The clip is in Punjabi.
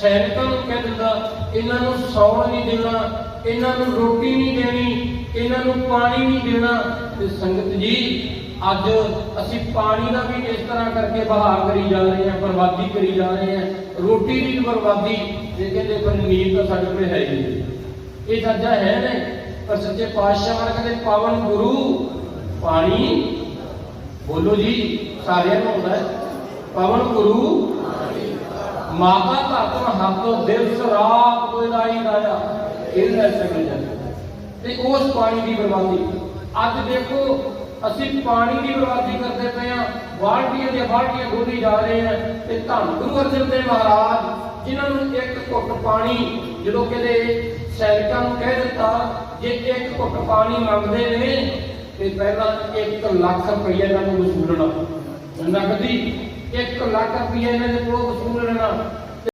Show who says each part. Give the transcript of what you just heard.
Speaker 1: ਸੈਨਿਕਾਂ ਨੂੰ ਕਹਿ ਦਿੰਦਾ ਇਹਨਾਂ ਨੂੰ ਸੌਣ ਨਹੀਂ ਦੇਣਾ, ਇਹਨਾਂ ਨੂੰ ਰੋਟੀ ਨਹੀਂ ਦੇਣੀ, ਇਹਨਾਂ ਨੂੰ ਪਾਣੀ ਨਹੀਂ ਦੇਣਾ। ਤੇ ਸੰਗਤ ਜੀ, ਅੱਜ ਅਸੀਂ ਪਾਣੀ ਦਾ ਵੀ ਇਸ ਤਰ੍ਹਾਂ ਕਰਕੇ ਬਹਾਰ ਕਰੀ ਜਾ ਰਹੇ ਹਾਂ, ਬਰਬਾਦੀ ਕਰੀ ਜਾ ਰਹੇ ਹਾਂ। ਰੋਟੀ ਦੀ ਬਰਬਾਦੀ ਤੇ ਕਹਿੰਦੇ ਪਰ ਨੀਂਦ ਤਾਂ ਸਾਡੇ ਕੋਲ ਹੈ ਹੀ ਨਹੀਂ। ਇਹ ਸੱਚਾ ਹੈ ਨੇ ਪਰ ਸੱਚੇ ਪਾਤਸ਼ਾਹ ਨੇ ਕਹਿੰਦੇ, ਪਾਵਨ ਗੁਰੂ, ਪਾਣੀ ਬੋਲੋ ਜੀ, ਸਾਰਿਆਂ ਨੂੰ ਹੁੰਦਾ ਹੈ। ਪਾਵਨ ਗੁਰੂ ਮਾਤਾ ਧਰਤਨ ਹੱਥ ਦਿਲ ਸਰਾਪ ਕੋਈ ਲਾਈ ਲਾਇਆ ਇਹ ਲੈ ਸਕਦੇ ਜਾਂਦੇ। ਤੇ ਉਸ ਪਾਣੀ ਦੀ ਬਰਬਾਦੀ। ਅੱਜ ਦੇਖੋ, ਅਸੀਂ ਪਾਣੀ ਦੀ ਬਰਬਾਦੀ ਕਰਦੇ ਪਏ ਆ ਬਾਲਟੀਆਂ ਦੀਆਂ ਬਾਲਟੀਆਂ ਡੋਲੀ ਜਾ ਰਹੇ ਆ ਤੇ ਧੰਨ ਗੁਰੂ ਅਰਜਨ ਦੇਵ ਮਹਾਰਾਜ, ਜਿਨ੍ਹਾਂ ਨੂੰ ਇੱਕ ਘੁੱਟ ਪਾਣੀ, ਜਦੋਂ ਕਹਿੰਦੇ ਸੈਨਿਕਾਂ ਨੂੰ ਕਹਿ ਦਿੱਤਾ, ਜੇ ਇੱਕ ਘੁੱਟ ਪਾਣੀ ਮੰਗਦੇ ਨੇ, ਤੇ ਪਹਿਲਾਂ 1 ਲੱਖ ਰੁਪਏ ਇਹਨਾਂ ਨੂੰ ਵਸੂਲਣਾ। ਨਕਦੀ 1 ਲੱਖ ਰੁਪਏ ਇਹਨਾਂ ਦੇ ਕੋਲੋਂ ਵਸੂਲ ਲੈਣਾ